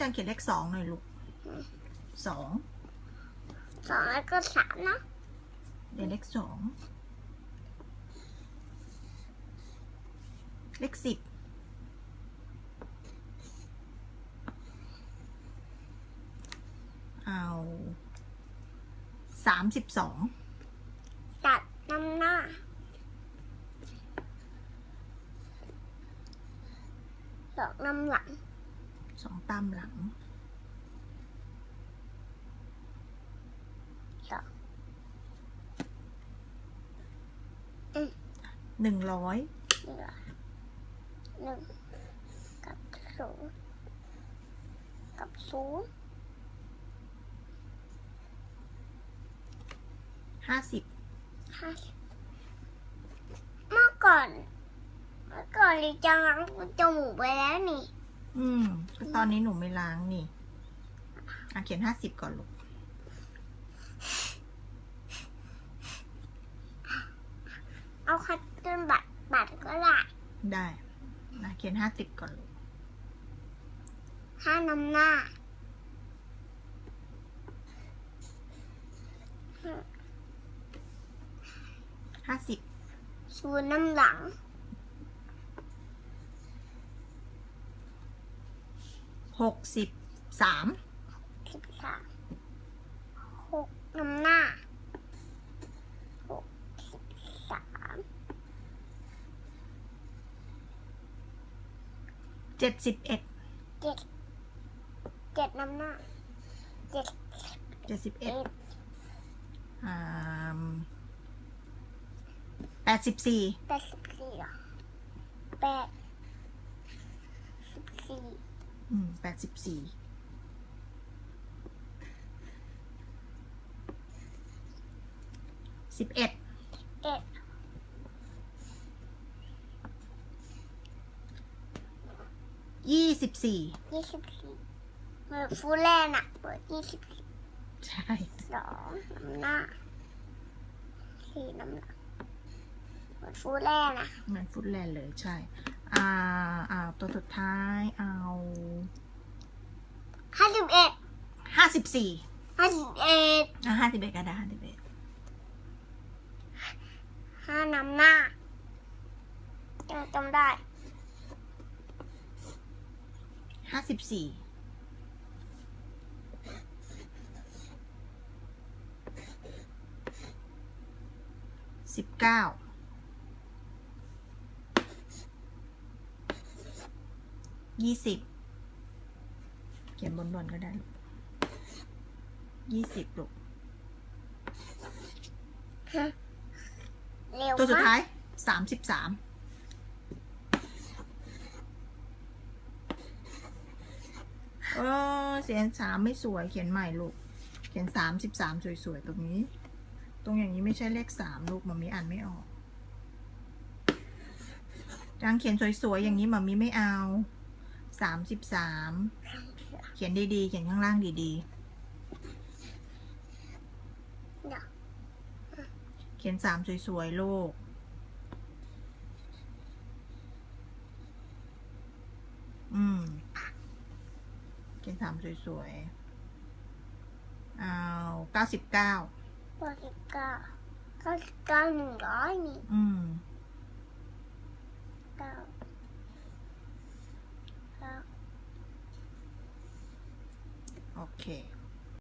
จังเขียนเลขสองหน่อยลูกสองสองแล้วก็สามนะเดี๋ยวเลขสองเลขสิบเอาสามสิบสองตัดนำหน้าสองนำหลัง สองตามหลังสองหนึ่งร้อยเหลือหนึ่งกับศูนย์กับศูนย์ห้าสิบห้าสิบเมื่อก่อน เมื่อก่อนลิจังล้างจมูกไปแล้วนี่ อืมก็ตอนนี้หนูไม่ล้างนี่ อะเขียนห้าสิบก่อนลูก เอาคัตเติ้ลบัตรบัตรก็ได้ได้นะเขียนห้าสิบก่อนลูก ห้านำหน้าห้าสิบศูนย์นำหลัง หกสิบสามสิบสามหกนำหน้าหกสิบสามเจ็ดสิบเอ็ดเจ็ดเจ็ดนำหน้าเจ็ดเจ็ดสิบเอ็เอ็ดดอ่าแปดสิบสี่แปดสิบสี่เหรอแปดสิบสี่ อืมแปดสิบสี่สิบเอ็ดเอ็ดยี่สิบสี่ยี่สิบสี่เหมือนฟูแลนด์อะเปิดยี่สิบใช่สองนำหน้าสี่นำหลังเหมือนฟูแลนด์อะเหมือนฟุตแลนด์เลยใช่ อ่าอ่าตัวสุดท้ายเอาห้าสิบเอ็ดห้าสิบสี่ห้าสิบเอ็ดอะห้าสิบเอ็ดก็ได้ห้าสิบเอ็ดห้านำหน้าจำจำได้ห้าสิบสี่สิบเก้า ยี่สิบเขียนบนๆก็ได้ลูกยี่สิบลูกเร็วตัวสุดมากท้ายสามสิบสามเออเสียงสามไม่สวยเขียนใหม่ลูก เขียนสามสิบสามสวยๆ ตรงนี้ ตรงอย่างนี้ไม่ใช่เลขสามลูกมามีอ่านไม่ออกจังเขียนสวยๆ อย่างนี้มามีไม่เอา สามสิบสามเขียนดีๆ เขียนข้างล่างดีเดี๋ยวๆเขียนสามสวยๆ ลูก อืม เขียนสามสวยๆ เอาเก้าสิบเก้าเก้าสิบเก้าเก้าสิบเก้าหนึ่งร้อยนี่ อืม Okay.